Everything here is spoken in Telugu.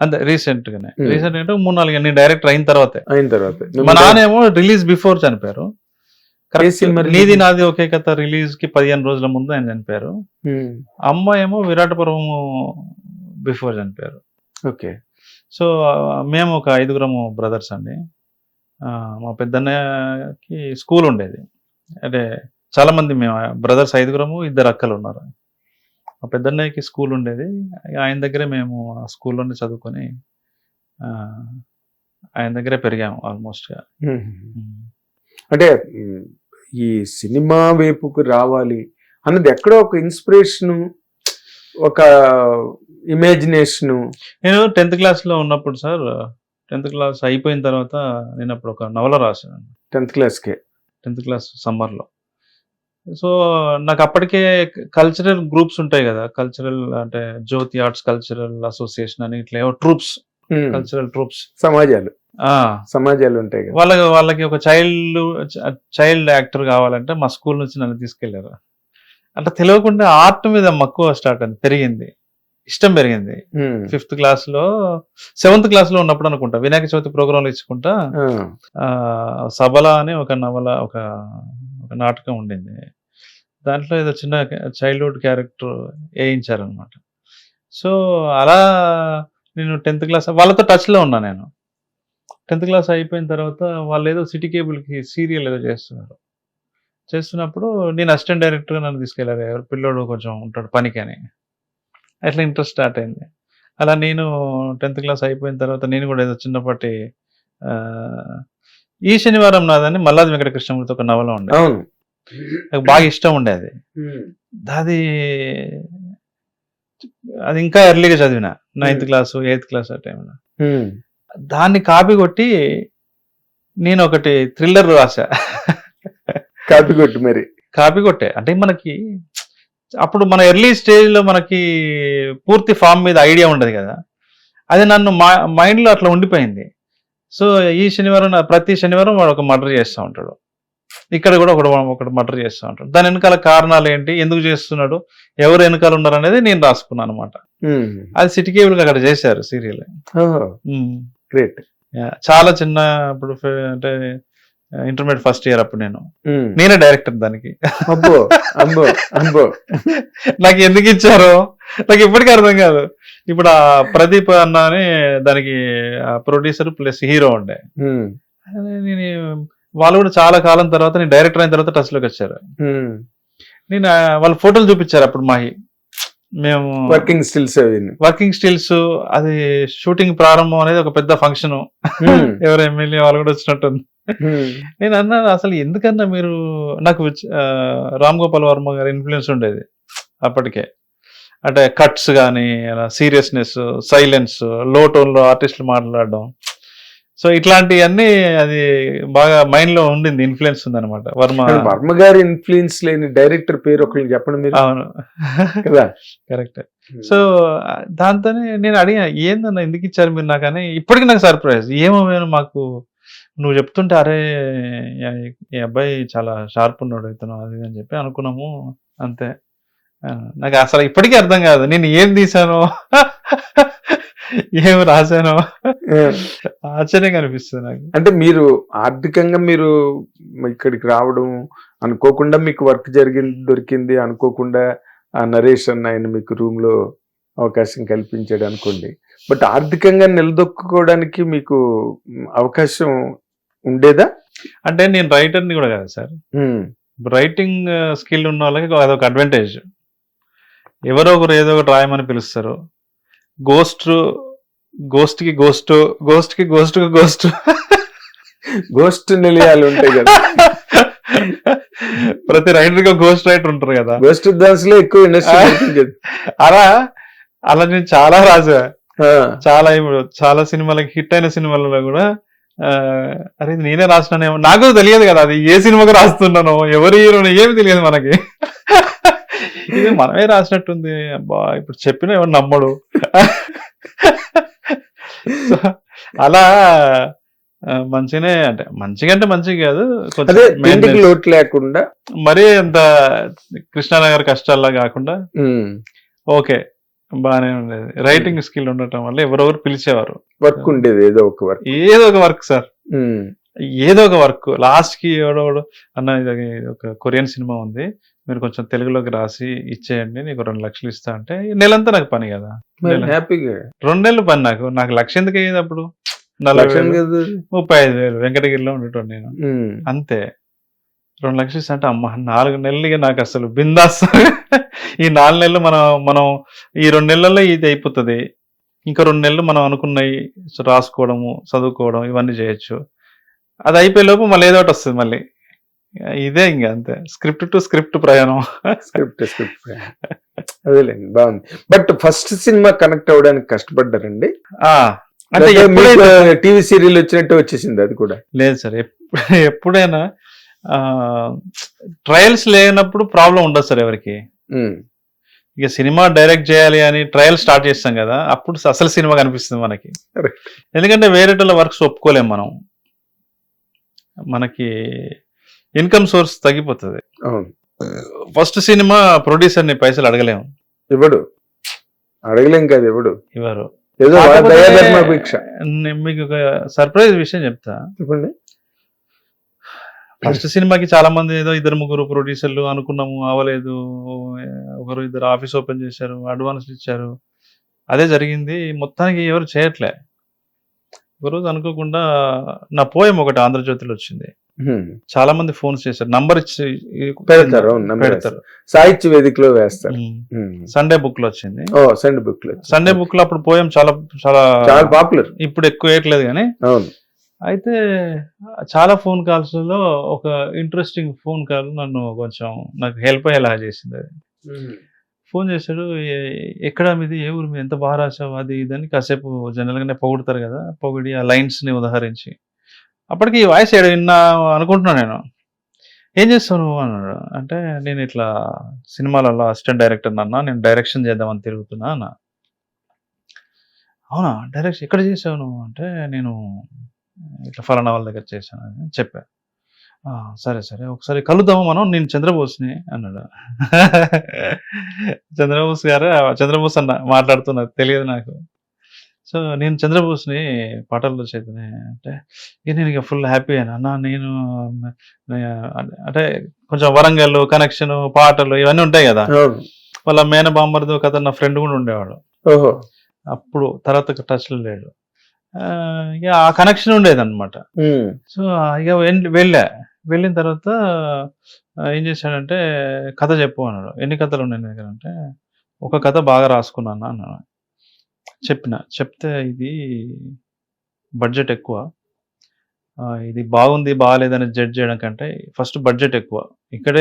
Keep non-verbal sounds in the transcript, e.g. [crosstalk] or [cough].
అంతే రీసెంట్ గానే Hmm. రీసెంట్ అంటే మూడు నాలుగు నేను డైరెక్టర్ అయిన తర్వాతే. అయిన తర్వాత. మా నాన్నేమో రిలీజ్ బిఫోర్ చనిపోయారు? నీది నాది ఒకే కథ రిలీజ్కి పదిహేను రోజుల ముందు ఆయన చనిపోయారు. ఉమ్, అమ్మ ఏమో విరాటపురం బిఫోర్ చనిపోయారు. ఓకే. సో మేము ఒక ఐదుగురము బ్రదర్స్ అండి. మా పెద్దన్నకి స్కూల్ ఉండేది. అంటే చాలా మంది మేము బ్రదర్స్ ఐదుగురము ఇద్దరు అక్కలు ఉన్నారు. మా పెద్దన్నయ్యకి స్కూల్ ఉండేది. ఆయన దగ్గరే మేము ఆ స్కూల్లోనే చదువుకొని ఆయన దగ్గరే పెరిగాము ఆల్మోస్ట్గా. అంటే ఈ సినిమా వైపుకు రావాలి అన్నది ఎక్కడో ఒక ఇన్స్పిరేషన్ ఒక ఇమాజినేషన్. నేను టెన్త్ క్లాస్లో ఉన్నప్పుడు సార్ టెన్త్ క్లాస్ అయిపోయిన తర్వాత నేను అప్పుడు ఒక నవల రాశాను. టెన్త్ క్లాస్కే. టెన్త్ క్లాస్ సమ్మర్లో. సో నాకు అప్పటికే కల్చరల్ గ్రూప్స్ ఉంటాయి కదా. కల్చరల్ అంటే జ్యోతి ఆర్ట్స్ కల్చరల్ అసోసియేషన్ అని ఇట్లా ట్రూప్స్ కల్చరల్ ట్రూప్స్ సమాజాలు. సమాజాలు ఉంటాయి కదా. వాళ్ళకి వాళ్ళకి ఒక చైల్డ్ చైల్డ్ యాక్టర్ కావాలంటే మా స్కూల్ నుంచి నన్ను తీసుకెళ్ళారు. అంటే తెలియకుండా ఆర్ట్ మీద మక్కువ స్టార్ట్ అయింది పెరిగింది. ఇష్టం పెరిగింది. ఫిఫ్త్ క్లాస్లో సెవెంత్ క్లాస్లో ఉన్నప్పుడు అనుకుంటా వినాయక చవితి ప్రోగ్రాంలు ఇచ్చుకుంటా సబల అని ఒక నవల ఒక నాటకం ఉండింది. దాంట్లో ఏదో చిన్న చైల్డ్హుడ్ క్యారెక్టర్ వేయించారనమాట సో అలా నేను టెన్త్ క్లాస్ వాళ్ళతో టచ్లో ఉన్నా నేను. టెన్త్ క్లాస్ అయిపోయిన తర్వాత వాళ్ళు ఏదో సిటీ కేబుల్కి సీరియల్ ఏదో చేస్తున్నారు. చేస్తున్నప్పుడు నేను అసిస్టెంట్ డైరెక్టర్గా నన్ను తీసుకెళ్ళారు ఎవరు పిల్లోడు కొంచెం ఉంటాడు పనికి అని అట్లా ఇంట్రెస్ట్ స్టార్ట్ అయింది. అలా నేను టెన్త్ క్లాస్ అయిపోయిన తర్వాత నేను కూడా ఏదో చిన్నపాటి ఈ శనివారం నాదని మల్లాది వెంకట కృష్ణమూర్తి ఒక నవల ఉండే. నాకు బాగా ఇష్టం ఉండేది అది. అది ఇంకా ఎర్లీగా చదివిన నైన్త్ క్లాస్ ఎయిత్ క్లాస్ ఆ టైంలో. దాన్ని కాపీ కొట్టి నేను ఒకటి థ్రిల్లర్ రాసా కాపీ కొట్టు మరి. కాపీ కొట్టే. అంటే మనకి అప్పుడు మన ఎర్లీ స్టేజ్లో మనకి పూర్తి ఫామ్ మీద ఐడియా ఉండదు కదా. అది నన్ను మా మైండ్లో అట్లా ఉండిపోయింది. సో ఈ శనివారం ప్రతి శనివారం వాడు ఒక మర్డర్ చేస్తూ ఉంటాడు. ఇక్కడ కూడా ఒకడు ఒకటి మర్డర్ చేస్తూ ఉంటాడు. దాని వెనకాల కారణాలు ఏంటి? ఎందుకు చేస్తున్నాడు? ఎవరు వెనకాల ఉన్నారు అనేది నేను రాసుకున్నాను అనమాట అది సిటీ కేబుల్ అక్కడ చేశారు సీరియల్. గ్రేట్ చాలా చిన్న ఇప్పుడు అంటే ఇంటర్మీడియట్ ఫస్ట్ ఇయర్ అప్పుడు నేను. నేనే డైరెక్టర్ దానికి. [laughs] నాకు ఎందుకు ఇచ్చారో? నాకు ఇప్పటికీ అర్థం కాదు. ఇప్పుడు ఆ ప్రదీప్ అన్న అని దానికి ప్రొడ్యూసర్ ప్లస్ హీరో ఉండే. నేను వాళ్ళు కూడా చాలా కాలం తర్వాత నేను డైరెక్టర్ అయిన తర్వాత టచ్లోకి వచ్చారు. నేను వాళ్ళ ఫోటోలు చూపించారు అప్పుడు మాహి. మేము వర్కింగ్ స్టిల్స్ వర్కింగ్ స్టిల్స్ అది షూటింగ్ ప్రారంభం అనేది ఒక పెద్ద ఫంక్షన్ [laughs] ఎవరు ఎమ్మెల్యే వాళ్ళు కూడా వచ్చినట్టుంది. నేను అన్నాను అసలు ఎందుకన్నా మీరు నాకు రామ్ గోపాల్ వర్మ గారి ఇన్ఫ్లుయెన్స్ ఉండేది అప్పటికే. అంటే కట్స్ కానీ సీరియస్నెస్ సైలెన్స్లో టోన్లో ఆర్టిస్టులు మాట్లాడడం. సో ఇట్లాంటివన్నీ అది బాగా మైండ్లో ఉండింది ఇన్ఫ్లుయెన్స్ ఉందన్నమాట. వర్మ వర్మ గారి ఇన్ఫ్లుయెన్స్ లేని డైరెక్టర్ పేరు ఒకరికి చెప్పండి మీరు. అవును. కదా? కరెక్ట్ సో దాంతోనే నేను అడిగా ఏందన్న ఎందుకు ఇచ్చారు మీరు నాకు? అని ఇప్పటికీ నాకు సర్ప్రైజ్ ఏమో మాకు నువ్వు చెప్తుంటే అరే ఈ- అబ్బాయి చాలా షార్ప్ ఉన్నాడు ఇతను అది అని చెప్పి అనుకున్నాము. అంతే. నాకు అసలు ఇప్పటికీ అర్థం కాదు. నేను ఏం తీసానో ఏం రాశానో? ఆశ్చర్యంగా అనిపిస్తుంది నాకు. అంటే మీరు ఆర్థికంగా మీరు ఇక్కడికి రావడం అనుకోకుండా మీకు వర్క్ జరిగింది దొరికింది అనుకోకుండా ఆ నరేష్ అన్న ఆయన మీకు రూమ్లో అవకాశం కల్పించాడు అనుకోండి. బట్ ఆర్థికంగా నిలదొక్కుకోవడానికి మీకు అవకాశం ఉండేదా? అంటే నేను రైటర్ని కూడా కాదు సార్. రైటింగ్ స్కిల్ ఉన్న వాళ్ళకి అదొక అడ్వాంటేజ్ ఎవరో ఒకరు ఏదో ఒకటి రాయమని పిలుస్తారు. గోస్ట్ గోస్ట్కి గోస్ట్ గోస్ట్కి గోస్ట్ గోస్ట్ గోస్ట్ నిలయాలు ఉంటాయి కదా. ప్రతి రైటర్కి గోస్ట్ రైటర్ ఉంటారు కదా. గోస్ట్ డాన్స్లో ఎక్కువ ఇండస్ట్రీ అలా అలా నేను చాలా రాసా చాలా ఇప్పుడు చాలా సినిమాలకి హిట్ అయిన సినిమాలలో కూడా అరే నేనే రాసినానేమో. నాకు తెలియదు కదా అది ఏ సినిమాకి రాస్తున్నానో. ఎవరి హీరో ఏమి తెలియదు మనకి. ఇది మనమే రాసినట్టుంది. అబ్బా ఇప్పుడు చెప్పిన ఎవరు నమ్మడు. అలా మంచిగానే అంటే మంచిగా అంటే మంచిగా కాదు. లోటు లేకుండా. మరీ అంత కృష్ణానగర్ కష్టాల్లో కాకుండా ఓకే బాగానే ఉండేది. రైటింగ్ స్కిల్ ఉండటం వల్ల ఎవరెవరు పిలిచేవారు? వర్క్ ఉండేది ఏదో ఒక వర్క్. ఏదో ఒక వర్క్ సార్. ఏదో ఒక వర్క్. లాస్ట్కి ఎవడోడు అన్న ఇది ఒక కొరియన్ సినిమా ఉంది. మీరు కొంచెం తెలుగులోకి రాసి ఇచ్చేయండి నీకు రెండు లక్షలు ఇస్తా అంటే నెలంతా నాకు పని కదా. హ్యాపీగా? రెండు నెలలు పని నాకు. నాకు లక్ష ఎందుకు అయ్యేది అప్పుడు వేలు, కదా? ముప్పై ఐదు వేలు. వెంకటగిరిలో ఉండేటోడు నేను. అంతే. రెండు లక్షలు ఇస్తా అంటే అమ్మ నాలుగు నెలలుగా నాకు అసలు బిందాస్. ఈ నాలుగు నెలలు మనం మనం ఈ రెండు నెలల్లో ఇది అయిపోతుంది. ఇంకా రెండు నెలలు మనం అనుకున్నవి రాసుకోవడము చదువుకోవడం ఇవన్నీ చేయొచ్చు. అది అయిపోయే లోపు మళ్ళీ ఏదో ఒకటి వస్తుంది మళ్ళీ. ఇదే ఇంకా అంతే. స్క్రిప్ట్ టు స్క్రిప్ట్ ప్రయాణం. స్క్రిప్ట్ స్క్రిప్ట్ అదేలేండి బాగుంది. బట్ ఫస్ట్ సినిమా కనెక్ట్ అవ్వడానికి కష్టపడ్డారండి? అంటే టీవీ సీరియల్ వచ్చినట్టు వచ్చేసింది అది కూడా? లేదు సార్ ఎప్- ఎప్పుడైనా ట్రయల్స్ లేనప్పుడు ప్రాబ్లం ఉండదు సార్ ఎవరికి. ఇక సినిమా డైరెక్ట్ చేయాలి అని ట్రయల్ స్టార్ట్ చేస్తాం కదా అప్పుడు అసలు సినిమా కనిపిస్తుంది మనకి. ఎందుకంటే వేరేటోళ్ళ వర్క్స్ ఒప్పుకోలేం మనం. మనకి ఇన్కమ్ సోర్స్ తగ్గిపోతుంది. ఫస్ట్ సినిమా ప్రొడ్యూసర్ని పైసలు అడగలేము. ఇవ్వడు. అడగలేం కాదు ఇవ్వడు. ఇవ్వరు. మీకు ఒక సర్ప్రైజ్ విషయం చెప్తా. చెప్పండి. ఫస్ట్ సినిమాకి చాలా మంది ఏదో ఇద్దరు ముగ్గురు ప్రొడ్యూసర్లు అనుకున్నాము అవ్వలేదు ఒకరు ఇద్దరు ఆఫీస్ ఓపెన్ చేశారు అడ్వాన్స్ ఇచ్చారు. అదే జరిగింది. మొత్తానికి ఎవరు చేయట్లే. ఒకరోజు అనుకోకుండా నా పోయం ఒకటి ఆంధ్రజ్యోతిలో వచ్చింది. చాలా మంది ఫోన్స్ చేశారు. నంబర్ ఇచ్చి పెడతారు పెడతారు. సాహిత్య వేదికలో వేస్తారు. సండే బుక్లో వచ్చింది. ఓ సండే బుక్లో సండే బుక్లో అప్పుడు పోయం చాలా చాలా చాలా పాపులర్ ఇప్పుడు ఎక్కువ వేయట్లేదు కానీ. అవును. అయితే చాలా ఫోన్ కాల్స్లో ఒక ఇంట్రెస్టింగ్ ఫోన్ కాల్ నన్ను కొంచెం నాకు హెల్ప్ అయ్యేలా చేసింది అది. ఫోన్ చేశాడు "ఏ- ఎక్కడ మీది? ఏ ఊరు? మీద ఎంత బాగా రాసావు అది ఇది అని కాసేపు జనరల్ గానే పొగుడతారు కదా. పొగిడి ఆ లైన్స్ని ఉదహరించి. అప్పటికి ఈ వాయిస్ ఏడు విన్నా అనుకుంటున్నా నేను. ఏం చేస్తావు నువ్వు? అన్నాడు. అంటే నేను ఇట్లా సినిమాలలో అసిస్టెంట్ డైరెక్టర్ అన్నా నేను డైరెక్షన్ చేద్దామని తిరుగుతున్నా అన్న. అవునా? డైరెక్షన్ ఎక్కడ చేసావు నువ్వు? అంటే నేను ఇట్లా ఫలానా వాళ్ళ దగ్గర చేశాను అని చెప్పా. సరే సరే. ఒకసారి కలుద్దాము మనం? నేను చంద్రబోస్ని అన్నాడు. [laughs] చంద్రబోస్ గారు చంద్రబోస్ అన్న మాట్లాడుతున్నది తెలియదు నాకు. సో నేను చంద్రబోస్ని పాటల్లో చేతనే అంటే ఇక నేను ఇక ఫుల్ హ్యాపీ అయినా. అన్న నేను అంటే కొంచెం వరంగల్ కనెక్షన్ పాటలు ఇవన్నీ ఉంటాయి కదా. వాళ్ళ మేన బాంబర్దో కథ నా ఫ్రెండ్ కూడా ఉండేవాడు. అప్పుడు తర్వాత టచ్లో లేడు. ఆ, ఇక ఆ కనెక్షన్ ఉండేది అనమాట. సో ఇక వెళ్- వెళ్ళా. వెళ్ళిన తర్వాత ఏం చేశాడంటే కథ చెప్పు అన్నాడు. ఎన్ని కథలు ఉన్నాయి దగ్గర అంటే ఒక కథ బాగా రాసుకున్నాను అన్నాడు. చెప్పిన చెప్తే ఇది బడ్జెట్ ఎక్కువ. ఆ, ఇది బాగుంది బాగాలేదని జడ్జ్ చేయడం కంటే ఫస్ట్ బడ్జెట్ ఎక్కువ. ఇక్కడే